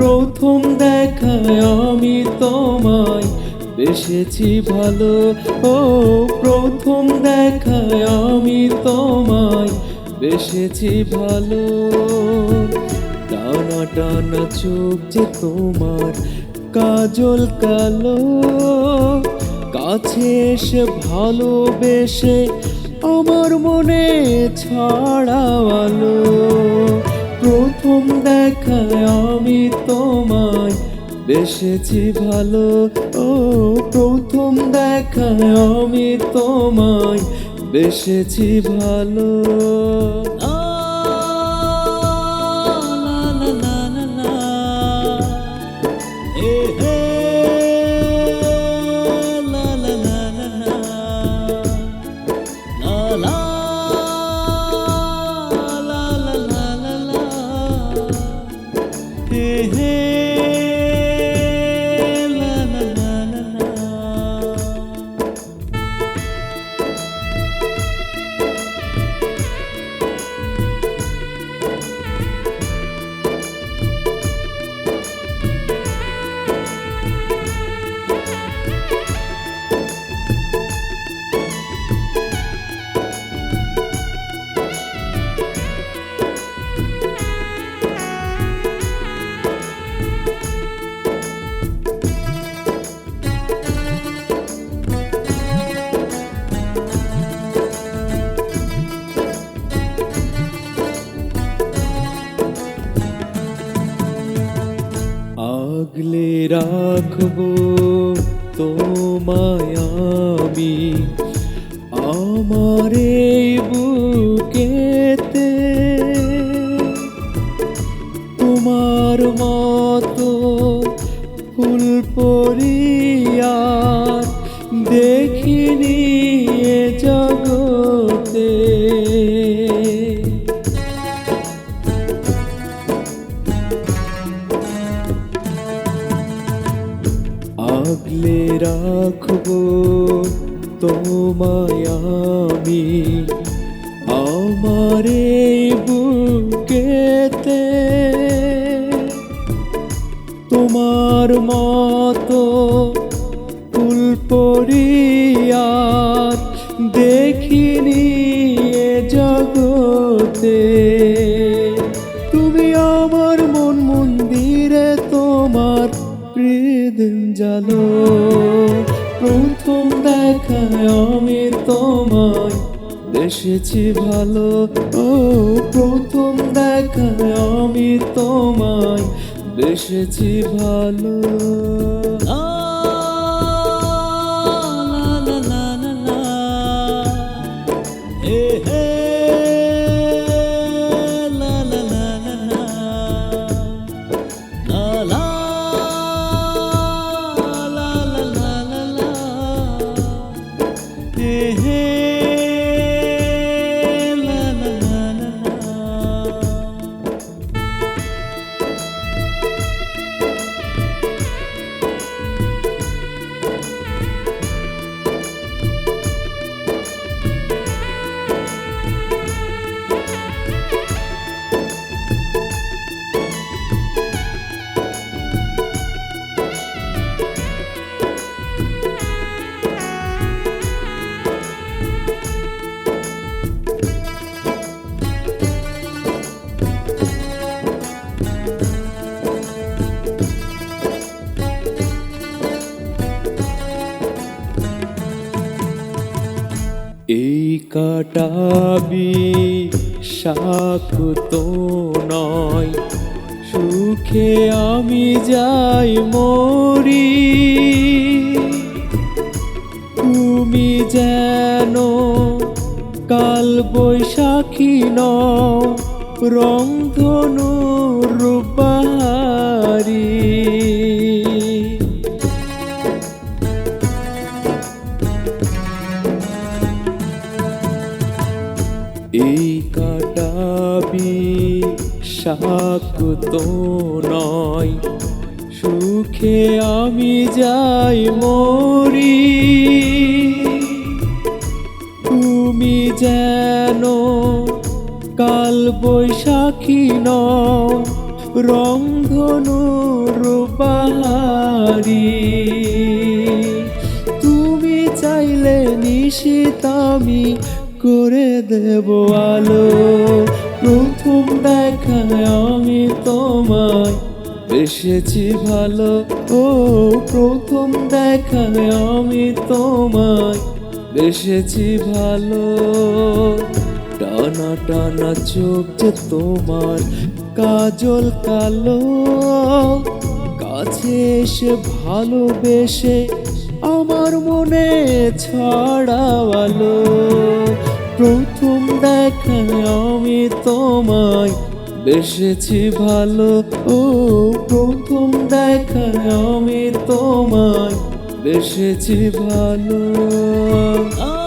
প্রথম দেখায় আমি তোমায়। বেসেছি ভালো। ও, প্রথম দেখায় আমি তোমায়। বেসেছি ভালো। টানা টানা চোখ যে তোমার। কাজল কালো। কাছে এসে ভালোবেসে আমার মনে ছড়াওয়ালো বেসেছি ভালো। ও প্রথম দেখায় আমি তোমায়। বেসেছি ভালো। লা, আগলে রাখব তোমায় আমি। আমার বুকেতে তোমার মতো ফুল পরিয়ার আগলে রাখব তোমায় আমি। আমার আমি তোমায় বেসেছি ভালো। ও প্রথম দেখায় আমি তোমায় বেসেছি ভালো। কাটাবি শাকুত নয়। সুখে আমি যাই মরি। তুমি যেন কাল বৈশাখী নও রংধনু রূপারি এই কাটাবি শাকুত নয়। সুখে আমি যাই মরি। তুমি যেন কাল বৈশাখী নও রংধনু রূপারি নিশীত আমি করে দেব আলো। প্রথম দেখায় আমি তোমায়। বেসেছি ভালো। ও, প্রথম দেখায় আমি তোমায়। বেসেছি ভালো। টানা টানা চোখ যে তোমার। কাজল কালো। কাছে এসে ভালোবেসে আমার মনে ছড়াওয়ালো। প্রথম দেখায় আমি তোমায় বেসেছি ভালো। ও, প্রথম দেখায় আমি তোমায় বেসেছি ভালো।